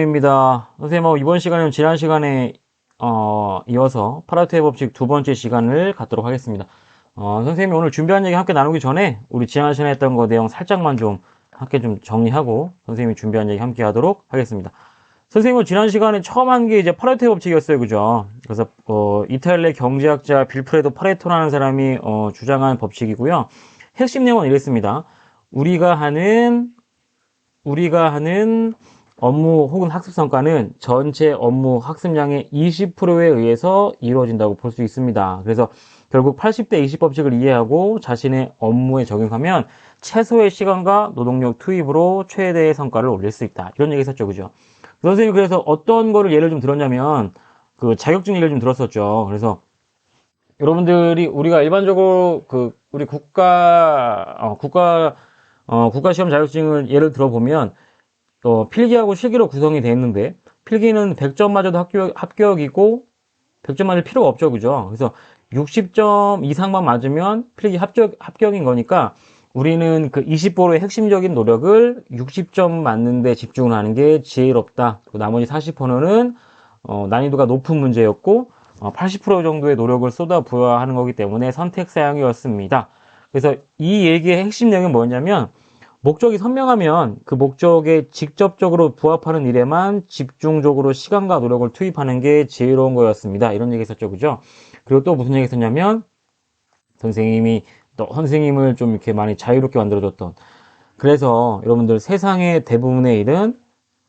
입니다. 선생님, 어, 이번 시간은 지난 시간에 어, 이어서 파라토의 법칙 두 번째 시간을 갖도록 하겠습니다. 어, 선생님이 오늘 준비한 얘기 함께 나누기 전에 우리 지난 시간에 했던 거 내용 살짝만 좀 함께 좀 정리하고 선생님이 준비한 얘기 함께 하도록 하겠습니다. 선생님은 지난 시간에 처음 한 게 이제 파레토의 법칙이었어요. 그죠? 그래서, 어, 이탈리아 경제학자 빌프레도 파레토라는 사람이, 어, 주장한 법칙이고요. 핵심 내용은 이랬습니다. 우리가 하는, 우리가 하는 업무 혹은 학습 성과는 전체 업무 학습량의 20%에 의해서 이루어진다고 볼 수 있습니다. 그래서 결국 80대 20 법칙을 이해하고 자신의 업무에 적용하면 최소의 시간과 노동력 투입으로 최대의 성과를 올릴 수 있다. 이런 얘기 했었죠. 그죠? 선생님이 그래서 어떤 거를 예를 좀 들었냐면 그 자격증 얘기를 좀 들었었죠. 그래서 여러분들이 우리가 일반적으로 그 우리 국가 어, 국가 어, 국가 시험 자격증을 예를 들어보면 어, 필기하고 실기로 구성이 되어 있는데 필기는 100점 맞아도 합격, 합격이고 100점 맞을 필요가 없죠. 그죠? 그래서 60점 이상만 맞으면 필기 합격, 합격인 거니까 우리는 그 20%의 핵심적인 노력을 60점 맞는데 집중을 하는 게 지혜롭다. 나머지 40%는 어, 난이도가 높은 문제였고 어, 80% 정도의 노력을 쏟아 부어야 하는 거기 때문에 선택 사양이었습니다. 그래서 이 얘기의 핵심 내용은 뭐냐면 목적이 선명하면 그 목적에 직접적으로 부합하는 일에만 집중적으로 시간과 노력을 투입하는 게 지혜로운 거였습니다. 이런 얘기 했었죠. 그죠? 그리고 또 무슨 얘기 했었냐면 선생님이 또 선생님을 좀 이렇게 많이 자유롭게 만들어줬던 그래서 여러분들 세상의 대부분의 일은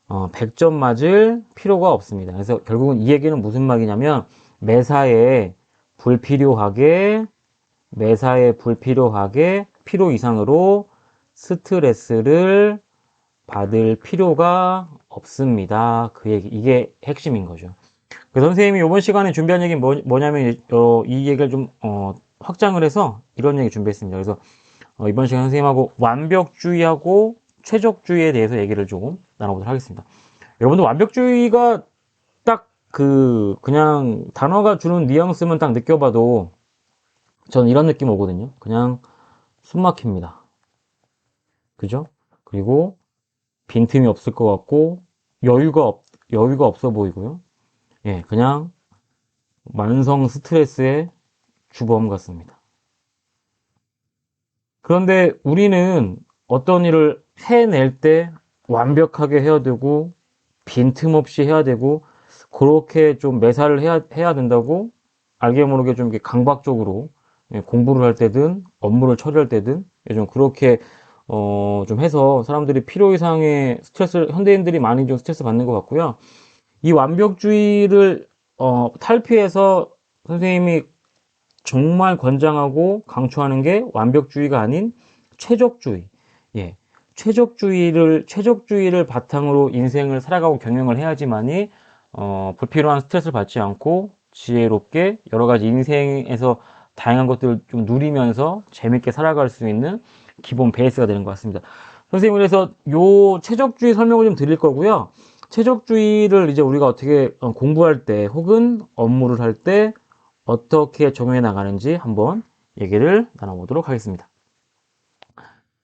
어, 100점 맞을 필요가 없습니다. 그래서 결국은 이 얘기는 무슨 말이냐면 매사에 불필요하게 매사에 불필요하게 필요 이상으로 스트레스를 받을 필요가 없습니다. 그 얘기 이게 핵심인 거죠. 그 선생님이 이번 시간에 준비한 얘기는 뭐, 냐면 어, 이 얘기를 좀 어, 확장을 해서 이런 얘기 준비했습니다. 그래서 어, 이번 시간 선생님하고 완벽주의하고 최적주의에 대해서 얘기를 조금 나눠보도록 하겠습니다. 여러분들 완벽주의가 딱 그 그냥 단어가 주는 뉘앙스만 딱 느껴봐도 저는 이런 느낌 오거든요. 그냥 숨 막힙니다. 그죠? 그리고 빈틈이 없을 것 같고 여유가 없, 여유가 없어 보이고요. 예, 그냥 만성 스트레스의 주범 같습니다. 그런데 우리는 어떤 일을 해낼 때 완벽하게 해야 되고 빈틈없이 해야 되고 그렇게 좀 매사를 해야, 해야 된다고 알게 모르게 좀 강박적으로 예, 공부를 할 때든 업무를 처리할 때든 좀 그렇게 어, 좀 해서 사람들이 필요 이상의 스트레스, 현대인들이 많이 좀 스트레스 받는 것 같고요. 이 완벽주의를, 어, 탈피해서 선생님이 정말 권장하고 강조하는 게 완벽주의가 아닌 최적주의. 예. 최적주의를, 최적주의를 바탕으로 인생을 살아가고 경영을 해야지만이, 어, 불필요한 스트레스를 받지 않고 지혜롭게 여러 가지 인생에서 다양한 것들을 좀 누리면서 재밌게 살아갈 수 있는 기본 베이스가 되는 것 같습니다. 선생님 그래서 요 최적주의 설명을 좀 드릴 거고요. 최적주의를 이제 우리가 어떻게 어, 공부할 때 혹은 업무를 할 때 어떻게 적용해 나가는지 한번 얘기를 나눠보도록 하겠습니다.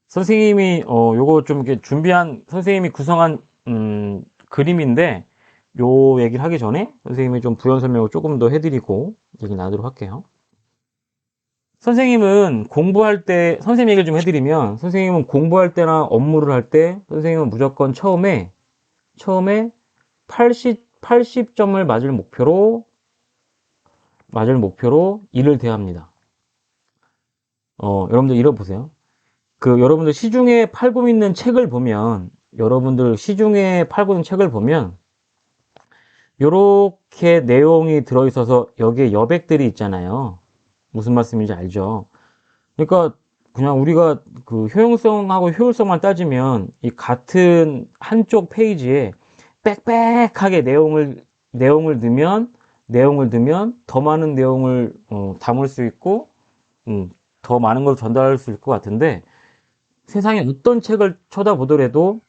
선생님이 어 요거 좀 이렇게 준비한 선생님이 구성한 음, 그림인데 요 얘기를 하기 전에 선생님이 좀 부연 설명을 조금 더 해드리고 얘기 나누도록 할게요. 선생님은 공부할 때, 선생님 얘기를 좀 해드리면, 선생님은 공부할 때나 업무를 할 때, 선생님은 무조건 처음에, 처음에 80, 80점을 맞을 목표로, 맞을 목표로 일을 대합니다. 어, 여러분들 읽어보세요. 그, 여러분들 시중에 팔고 있는 책을 보면, 여러분들 시중에 팔고 있는 책을 보면, 요렇게 내용이 들어있어서 여기에 여백들이 있잖아요. 무슨 말씀인지 알죠? 그러니까 그냥 우리가 그 효용성하고 효율성만 따지면 이 같은 한쪽 페이지에 빽빽하게 내용을 내용을 넣으면 내용을 넣으면 더 많은 내용을 어, 담을 수 있고 음, 더 많은 걸 전달할 수 있을 것 같은데 세상에 어떤 책을 쳐다보더라도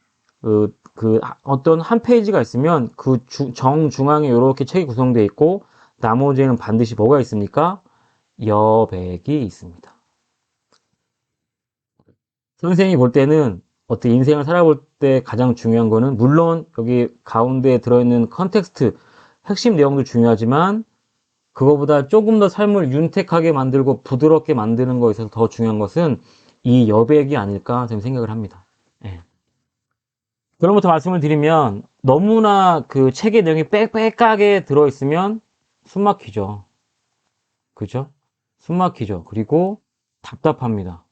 그, 그 어떤 한 페이지가 있으면 그 정 중앙에 이렇게 책이 구성되어 있고 나머지에는 반드시 뭐가 있습니까? 여백이 있습니다. 선생이 볼 때는 어떻게 인생을 살아볼 때 가장 중요한 거는 물론 여기 가운데 들어있는 컨텍스트 핵심 내용도 중요하지만 그거보다 조금 더 삶을 윤택하게 만들고 부드럽게 만드는 거에 있어서 더 중요한 것은 이 여백이 아닐까 저는 생각을 합니다. 예. 그럼부터 말씀을 드리면 너무나 그 책의 내용이 빽빽하게 들어있으면 숨 막히죠. 그죠? 숨 막히죠. 그리고 답답합니다.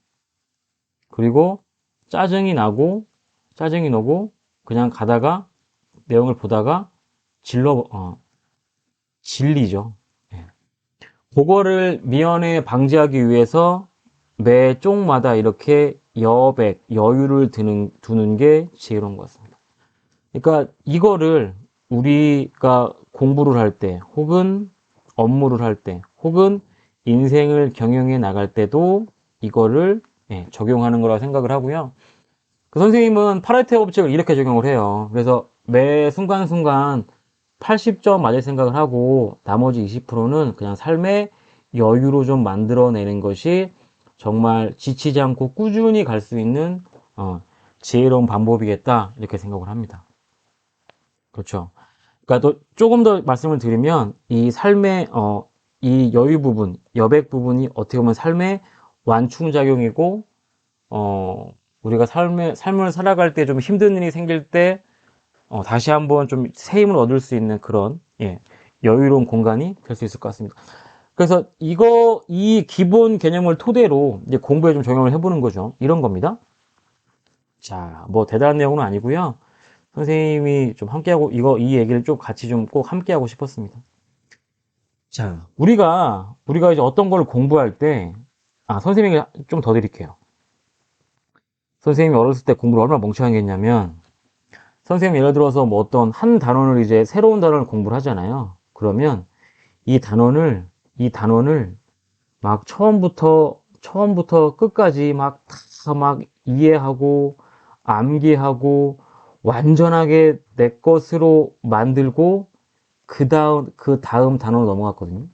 그리고 짜증이 나고 짜증이 나고 그냥 가다가 내용을 보다가 질러 어, 질리죠. 예. 그거를 미연에 방지하기 위해서 매 쪽마다 이렇게 여백, 여유를 두는, 두는 게 지혜로운 것 같습니다. 그러니까 이거를 우리가 공부를 할 때, 혹은 업무를 할 때, 혹은 인생을 경영해 나갈 때도 이거를 예, 적용하는 거라고 생각을 하고요. 그 선생님은 파레토 법칙을 이렇게 적용을 해요. 그래서 매 순간순간 80점 맞을 생각을 하고 나머지 20%는 그냥 삶의 여유로 좀 만들어내는 것이 정말 지치지 않고 꾸준히 갈 수 있는 어, 지혜로운 방법이겠다 이렇게 생각을 합니다. 그렇죠. 그러니까 또 조금 더 말씀을 드리면 이 삶의 어, 이 여유 부분, 여백 부분이 어떻게 보면 삶의 완충 작용이고 어, 우리가 삶의 삶을 살아갈 때 좀 힘든 일이 생길 때 어, 다시 한번 좀 새 힘을 얻을 수 있는 그런 예, 여유로운 공간이 될 수 있을 것 같습니다. 그래서 이거 이 기본 개념을 토대로 이제 공부에 좀 적용을 해보는 거죠. 이런 겁니다. 자, 뭐 대단한 내용은 아니고요. 선생님이 좀 함께하고 이거 이 얘기를 좀 같이 좀 꼭 함께하고 싶었습니다. 자, 우리가 우리가 이제 어떤 걸 공부할 때 아, 선생님에게 좀더 드릴게요. 선생님이 어렸을 때 공부를 얼마나 멍청하게 했냐면 선생님 예를 들어서 뭐 어떤 한 단원을 이제 새로운 단원을 공부를 하잖아요. 그러면 이 단원을 이 단원을 막 처음부터 처음부터 끝까지 막 다 막 이해하고 암기하고 완전하게 내 것으로 만들고 그 다음 그 다음 단원으로 넘어갔거든요.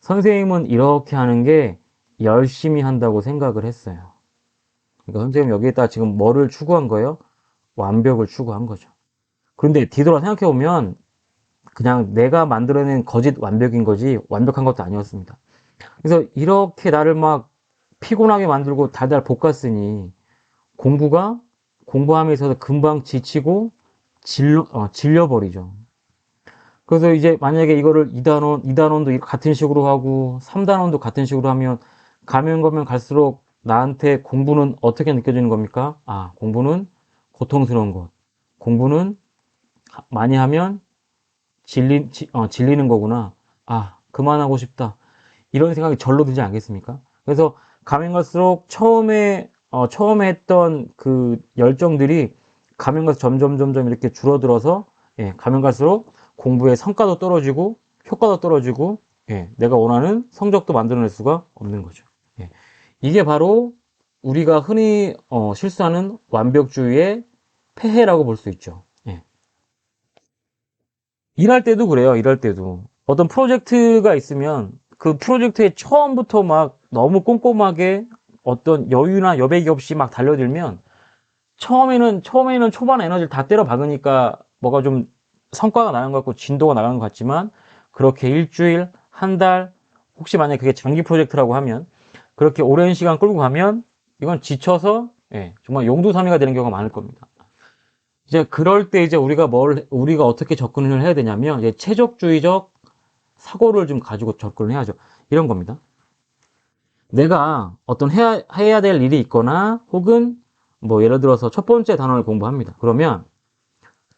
선생님은 이렇게 하는 게 열심히 한다고 생각을 했어요. 그러니까 선생님 여기에다 지금 뭐를 추구한 거예요? 완벽을 추구한 거죠. 그런데 뒤돌아 생각해 보면 그냥 내가 만들어낸 거짓 완벽인 거지 완벽한 것도 아니었습니다. 그래서 이렇게 나를 막 피곤하게 만들고 달달 볶았으니 공부가 공부함에 있어서 금방 지치고 질려, 어, 질려버리죠. 그래서 이제 만약에 이거를 2단원, 2단원도 같은 식으로 하고 3단원도 같은 식으로 하면 가면 가면 갈수록 나한테 공부는 어떻게 느껴지는 겁니까? 아, 공부는 고통스러운 것. 공부는 많이 하면 질리, 지, 어, 질리는 거구나. 아, 그만하고 싶다. 이런 생각이 절로 들지 않겠습니까? 그래서 가면 갈수록 처음에, 어, 처음에 했던 그 열정들이 가면 갈수록 점점, 점점 이렇게 줄어들어서, 예, 가면 갈수록 공부의 성과도 떨어지고, 효과도 떨어지고, 예, 내가 원하는 성적도 만들어낼 수가 없는 거죠. 예. 이게 바로 우리가 흔히 어, 실수하는 완벽주의의 폐해라고 볼 수 있죠. 예. 일할 때도 그래요. 일할 때도 어떤 프로젝트가 있으면 그 프로젝트에 처음부터 막 너무 꼼꼼하게 어떤 여유나 여백이 없이 막 달려들면 처음에는 처음에는 초반 에너지를 다 때려 박으니까 뭐가 좀 성과가 나는 것 같고 진도가 나가는 것 같지만 그렇게 일주일, 한 달, 혹시 만약에 그게 장기 프로젝트라고 하면 그렇게 오랜 시간 끌고 가면 이건 지쳐서 예, 정말 용두사미가 되는 경우가 많을 겁니다. 이제 그럴 때 이제 우리가 뭘 우리가 어떻게 접근을 해야 되냐면 이제 최적주의적 사고를 좀 가지고 접근을 해야죠. 이런 겁니다. 내가 어떤 해야, 해야 될 일이 있거나 혹은 뭐 예를 들어서 첫 번째 단원을 공부합니다. 그러면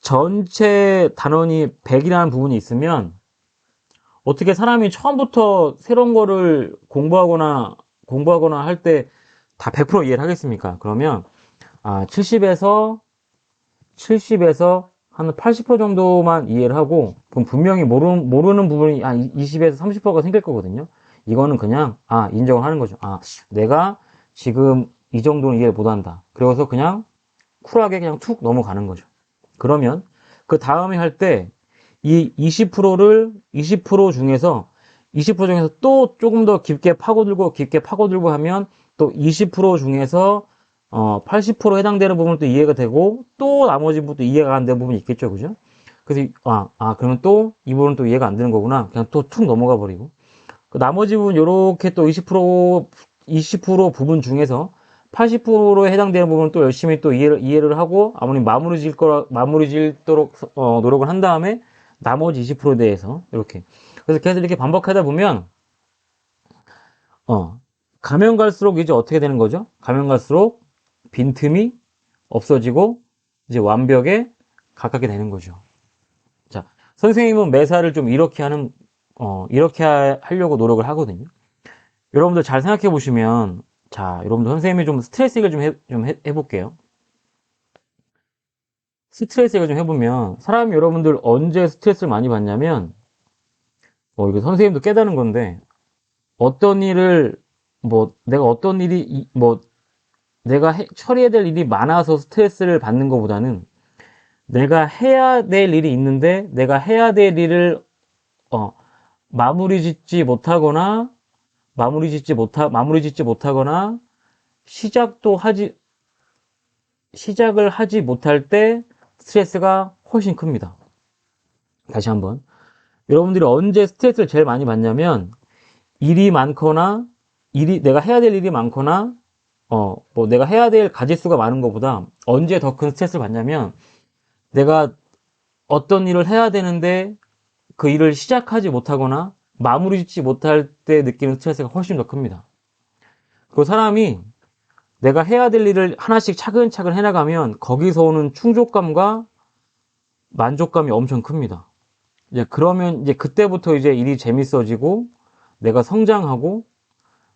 전체 단원이 100이라는 부분이 있으면 어떻게 사람이 처음부터 새로운 거를 공부하거나 공부하거나 할 때 다 100% 이해를 하겠습니까? 그러면 아, 70에서 70에서 한 80% 정도만 이해를 하고 그럼 분명히 모르는, 모르는 부분이 한 20에서 30%가 생길 거거든요. 이거는 그냥 아 인정을 하는 거죠. 아 내가 지금 이 정도는 이해 못한다. 그래서 그냥 쿨하게 그냥 툭 넘어가는 거죠. 그러면 그 다음에 할 때 이 20%를 20% 중에서 20% 중에서 또 조금 더 깊게 파고들고 깊게 파고들고 하면 또 20% 중에서 어, 80% 해당되는 부분은 또 이해가 되고, 또 나머지 부분도 이해가 안 되는 부분이 있겠죠. 그죠? 그래서, 이- 아, 아, 그러면 또 이 부분은 또 이해가 안 되는 거구나. 그냥 또 툭 넘어가 버리고. 그 나머지 부분, 요렇게 또 20%, 20% 부분 중에서 80%에 해당되는 부분은 또 열심히 또 이해를, 이해를 하고, 아무리 마무리 질 거라, 마무리 질도록, 어, 노력을 한 다음에, 나머지 20%에 대해서, 이렇게. 그래서 계속 이렇게 반복하다 보면, 어, 가면 갈수록 이제 어떻게 되는 거죠? 가면 갈수록 빈틈이 없어지고 이제 완벽에 가깝게 되는 거죠. 자, 선생님은 매사를 좀 이렇게 하는, 어, 이렇게 하- 하려고 노력을 하거든요. 여러분들 잘 생각해 보시면, 자, 여러분들 선생님이 좀 스트레스 얘기를 좀, 해, 좀 해, 해볼게요. 스트레스 얘기를 좀 해보면, 사람이 여러분들 언제 스트레스를 많이 받냐면, 어, 이거 선생님도 깨닫는 건데, 어떤 일을 뭐 내가 어떤 일이 이- 뭐 내가 해- 처리해야 될 일이 많아서 스트레스를 받는 것보다는 내가 해야 될 일이 있는데 내가 해야 될 일을 어 마무리 짓지 못하거나 마무리 짓지 못하 마무리 짓지 못하거나 시작도 하지 시작을 하지 못할 때 스트레스가 훨씬 큽니다. 다시 한번 여러분들이 언제 스트레스를 제일 많이 받냐면 일이 많거나 일이 내가 해야 될 일이 많거나 어 뭐 내가 해야 될 가지수가 많은 것보다 언제 더 큰 스트레스를 받냐면 내가 어떤 일을 해야 되는데 그 일을 시작하지 못하거나 마무리 짓지 못할 때 느끼는 스트레스가 훨씬 더 큽니다. 그 사람이 내가 해야 될 일을 하나씩 차근차근 해나가면 거기서 오는 충족감과 만족감이 엄청 큽니다. 이제 그러면 이제 그때부터 이제 일이 재밌어지고 내가 성장하고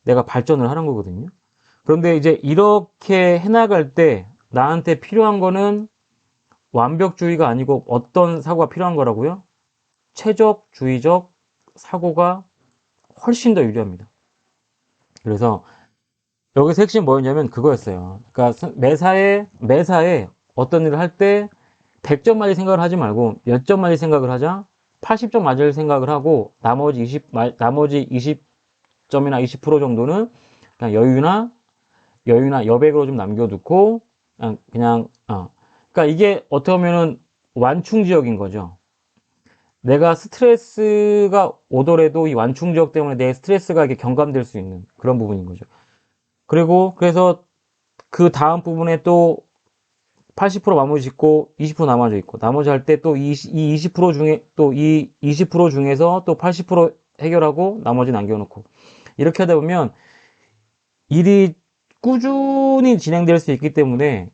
내가 발전을 하는 거거든요. 그런데 이제 이렇게 해나갈 때 나한테 필요한 거는 완벽주의가 아니고 어떤 사고가 필요한 거라고요? 최적주의적 사고가 훨씬 더 유리합니다. 그래서 여기서 핵심 뭐였냐면 그거였어요. 그러니까 선- 매사에 매사에 어떤 일을 할 때 100점 맞을 생각을 하지 말고 몇점 맞을 생각을 하자. 80점 맞을 생각을 하고 나머지 20 마- 나머지 20점이나 20% 정도는 그냥 여유나 여유나 여백으로 좀 남겨두고 그냥 그냥 어. 그러니까 이게 어떻게 보면은 완충 지역인 거죠. 내가 스트레스가 오더라도 이 완충 지역 때문에 내 스트레스가 이렇게 경감될 수 있는 그런 부분인 거죠. 그리고 그래서 그 다음 부분에 또 80% 마무리 짓고 20% 남아져 있고 나머지 할 때 또 이 20% 중에 또 이 20% 중에서 또 80% 해결하고 나머지 남겨놓고 이렇게 하다 보면 일이 꾸준히 진행될 수 있기 때문에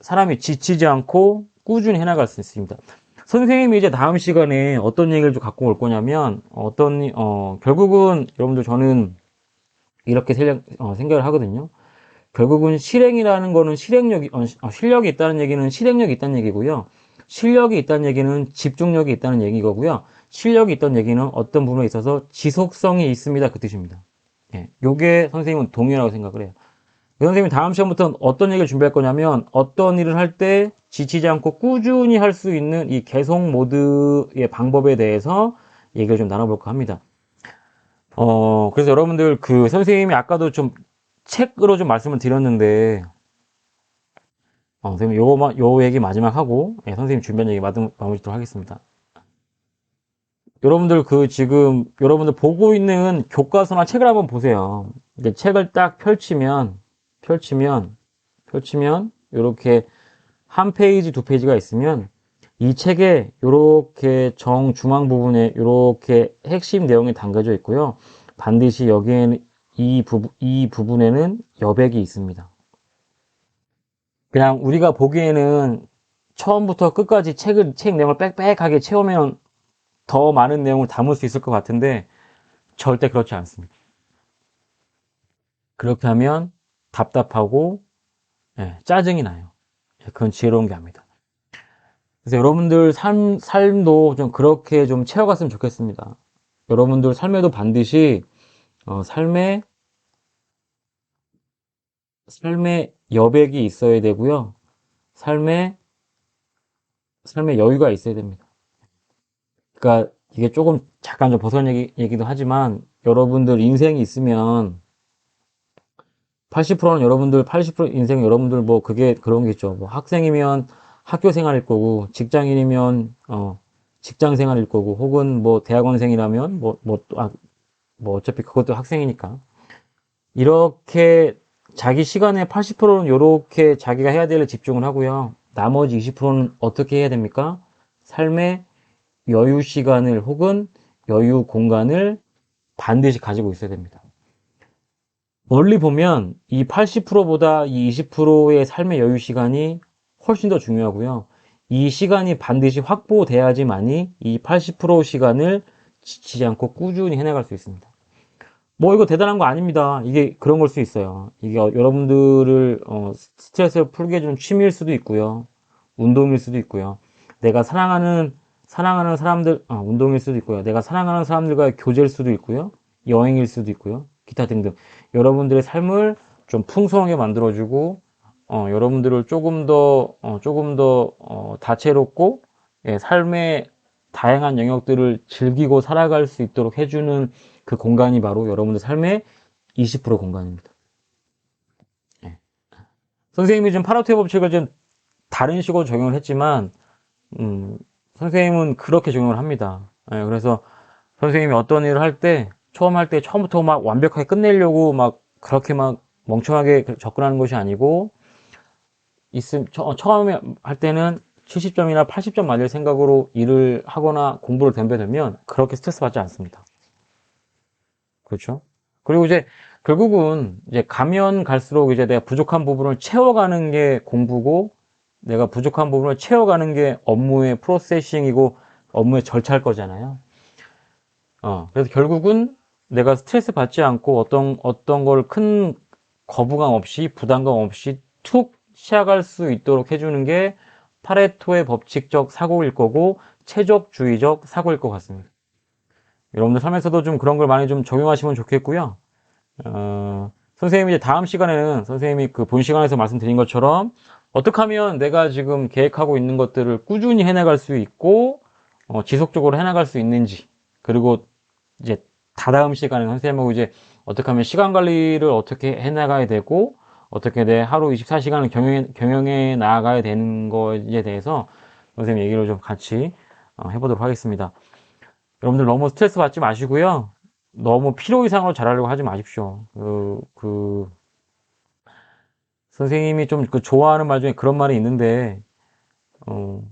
사람이 지치지 않고 꾸준히 해나갈 수 있습니다. 선생님이 이제 다음 시간에 어떤 얘기를 좀 갖고 올 거냐면 어떤 어 결국은 여러분들 저는 이렇게 생각, 어, 생각을 하거든요. 결국은 실행이라는 거는 실행력이 어, 시- 어, 실력이 있다는 얘기는 실행력이 있다는 얘기고요. 실력이 있다는 얘기는 집중력이 있다는 얘기거고요. 실력이 있다는 얘기는 어떤 부분에 있어서 지속성이 있습니다. 그 뜻입니다. 예, 요게 선생님은 동의라고 생각을 해요. 선생님이 다음 시간부터 어떤 얘기를 준비할 거냐면 어떤 일을 할 때 지치지 않고 꾸준히 할 수 있는 이 계속 모드의 방법에 대해서 얘기를 좀 나눠볼까 합니다. 어, 그래서 여러분들 그 선생님이 아까도 좀 책으로 좀 말씀을 드렸는데, 어, 선생님 요거만, 요 얘기 마지막 하고, 예, 선생님 준비한 얘기 마무- 마무리 짓도록 하겠습니다. 여러분들 그 지금, 여러분들 보고 있는 교과서나 책을 한번 보세요. 이제 책을 딱 펼치면, 펼치면, 펼치면, 요렇게 한 페이지, 두 페이지가 있으면, 이 책에 요렇게 정중앙 부분에 요렇게 핵심 내용이 담겨져 있고요. 반드시 여기에는 이 부분, 이 부분에는 여백이 있습니다. 그냥 우리가 보기에는 처음부터 끝까지 책을, 책 내용을 빽빽하게 채우면 더 많은 내용을 담을 수 있을 것 같은데 절대 그렇지 않습니다. 그렇게 하면 답답하고 예, 짜증이 나요. 예, 그건 지혜로운 게 아닙니다. 그래서 여러분들 삶, 삶도 좀 그렇게 좀 채워갔으면 좋겠습니다. 여러분들 삶에도 반드시 어, 삶에 삶에 여백이 있어야 되고요. 삶에 삶에 여유가 있어야 됩니다. 그러니까 이게 조금 잠깐 좀 벗어난 얘기, 얘기도 하지만 여러분들 인생이 있으면 80%는 여러분들, 80% 인생 여러분들 뭐 그게 그런 게 있죠. 뭐 학생이면 학교 생활일 거고, 직장인이면, 어, 직장 생활일 거고, 혹은 뭐 대학원생이라면 뭐, 뭐, 또, 아, 뭐 어차피 그것도 학생이니까. 이렇게 자기 시간의 80%는 이렇게 자기가 해야 될일 집중을 하고요. 나머지 20%는 어떻게 해야 됩니까? 삶의 여유 시간을 혹은 여유 공간을 반드시 가지고 있어야 됩니다. 멀리 보면 이 80%보다 이 20%의 삶의 여유 시간이 훨씬 더 중요하고요. 이 시간이 반드시 확보돼야지만이 이 80% 시간을 지치지 않고 꾸준히 해나갈 수 있습니다. 뭐 이거 대단한 거 아닙니다. 이게 그런 걸 수 있어요. 이게 어, 여러분들을 어, 스트레스를 풀게 해주는 취미일 수도 있고요. 운동일 수도 있고요. 내가 사랑하는 사랑하는 사람들 어, 운동일 수도 있고요. 내가 사랑하는 사람들과의 교제일 수도 있고요. 여행일 수도 있고요. 기타 등등. 여러분들의 삶을 좀 풍성하게 만들어주고 어, 여러분들을 조금 더 어, 조금 더 어, 다채롭고 예, 삶의 다양한 영역들을 즐기고 살아갈 수 있도록 해주는 그 공간이 바로 여러분들 삶의 20% 공간입니다. 예. 선생님이 좀 파라토의 법칙을 좀 다른 식으로 적용을 했지만, 음, 선생님은 그렇게 적용을 합니다. 예, 그래서 선생님이 어떤 일을 할 때, 처음 할 때 처음부터 막 완벽하게 끝내려고 막 그렇게 막 멍청하게 접근하는 것이 아니고, 있음, 처, 처음에 할 때는 70점이나 80점 맞을 생각으로 일을 하거나 공부를 덤벼들면 그렇게 스트레스 받지 않습니다. 그렇죠? 그리고 이제 결국은 이제 가면 갈수록 이제 내가 부족한 부분을 채워가는 게 공부고 내가 부족한 부분을 채워가는 게 업무의 프로세싱이고 업무의 절차일 거잖아요. 어, 그래서 결국은 내가 스트레스 받지 않고 어떤, 어떤 걸 큰 거부감 없이 부담감 없이 툭 시작할 수 있도록 해주는 게 파레토의 법칙적 사고일 거고 최적주의적 사고일 것 같습니다. 여러분들 삶에서도 좀 그런 걸 많이 좀 적용하시면 좋겠고요. 어, 선생님이 이제 다음 시간에는 선생님이 그 본 시간에서 말씀드린 것처럼 어떻게 하면 내가 지금 계획하고 있는 것들을 꾸준히 해나갈 수 있고 어, 지속적으로 해나갈 수 있는지 그리고 이제 다다음 시간에 선생님하고 이제 어떻게 하면 시간 관리를 어떻게 해나가야 되고 어떻게 내 하루 24시간을 경영해, 경영해 나가야 되는 거에 대해서 선생님 얘기를 좀 같이 어, 해보도록 하겠습니다. 여러분들 너무 스트레스 받지 마시고요. 너무 필요 이상으로 잘하려고 하지 마십시오. 그, 그, 선생님이 좀 그 좋아하는 말 중에 그런 말이 있는데, 어,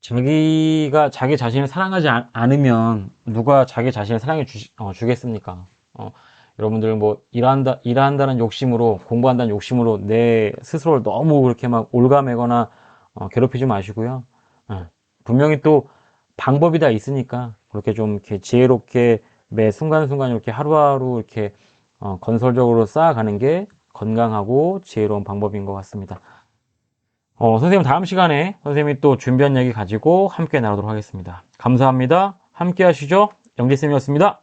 자기가 자기 자신을 사랑하지 않, 으면 누가 자기 자신을 사랑해 주, 어, 주겠습니까? 어, 여러분들 뭐 일한다, 일한다는 욕심으로, 공부한다는 욕심으로 내 스스로를 너무 그렇게 막 올가매거나 어, 괴롭히지 마시고요. 예. 분명히 또 방법이 다 있으니까 그렇게 좀 이렇게 지혜롭게 매 순간순간 이렇게 하루하루 이렇게 어, 건설적으로 쌓아가는 게 건강하고 지혜로운 방법인 것 같습니다. 어, 선생님 다음 시간에 선생님이 또 준비한 얘기 가지고 함께 나누도록 하겠습니다. 감사합니다. 함께 하시죠. 영재쌤이었습니다.